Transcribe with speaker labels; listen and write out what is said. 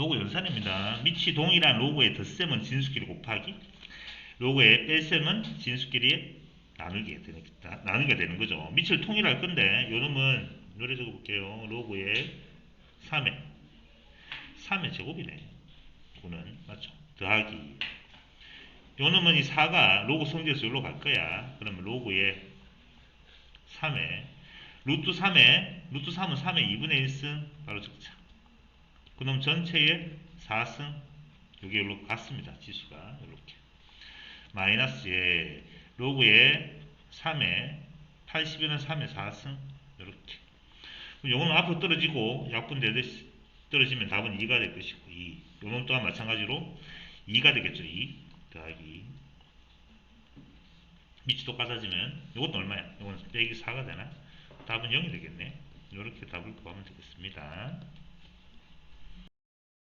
Speaker 1: 로고 연산입니다. 밑이 동일한 로고의 덧셈은 진수끼리 곱하기 로고의 뺄셈은 진수끼리 나누기 되는, 나, 나누기가 되는 거죠. 밑을 통일할 건데 요 놈은 노래 적어볼게요. 로고의 3의 3의 제곱이네. 9는 맞죠? 더하기 요 놈은 이 4가 로고 성질에서 여기로 갈 거야. 그러면 로고의 3에 루트 3에 루트 3은 3의 2분의 1승 바로 적자. 그놈 전체의 4승 여기 여기로 갔습니다. 지수가 이렇게. 마이너스의 로그의 3에 80에는 3의 4승 이렇게. 요거는 앞으로 떨어지고 약분되듯이 떨어지면 답은 2가 될 것이고 2 요놈 또한 마찬가지로 2가 되겠죠 2 더하기 밑이 똑같아지면 요것도 얼마야? 요거는 빼기 4가 되나? 답은 0이 되겠네. 이렇게 답을 구하면 되겠습니다